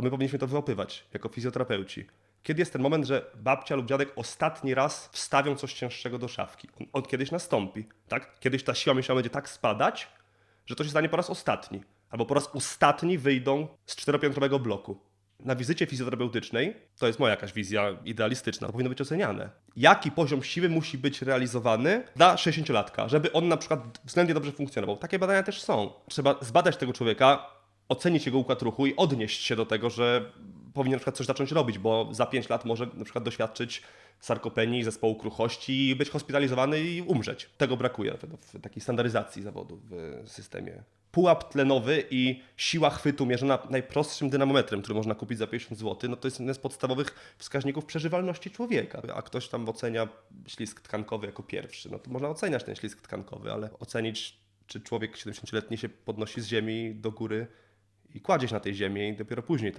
to my powinniśmy to wyłapywać jako fizjoterapeuci. Kiedy jest ten moment, że babcia lub dziadek ostatni raz wstawią coś cięższego do szafki? On, on kiedyś nastąpi, tak? Kiedyś ta siła mięśniowa będzie tak spadać, że to się stanie po raz ostatni. Albo po raz ostatni wyjdą z czteropiętrowego bloku. Na wizycie fizjoterapeutycznej, to jest moja jakaś wizja idealistyczna, to powinno być oceniane. Jaki poziom siły musi być realizowany dla 60-latka, żeby on na przykład względnie dobrze funkcjonował. Takie badania też są. Trzeba zbadać tego człowieka, ocenić jego układ ruchu i odnieść się do tego, że powinien na przykład coś zacząć robić, bo za 5 lat może na przykład doświadczyć sarkopenii, zespołu kruchości i być hospitalizowany i umrzeć. Tego brakuje w takiej standaryzacji zawodu w systemie. Pułap tlenowy i siła chwytu mierzona najprostszym dynamometrem, który można kupić za 50 zł, no to jest jeden z podstawowych wskaźników przeżywalności człowieka. A ktoś tam ocenia ślizg tkankowy jako pierwszy, no to można oceniać ten ślizg tkankowy, ale ocenić, czy człowiek 70-letni się podnosi z ziemi do góry i kładzie się na tej ziemi i dopiero później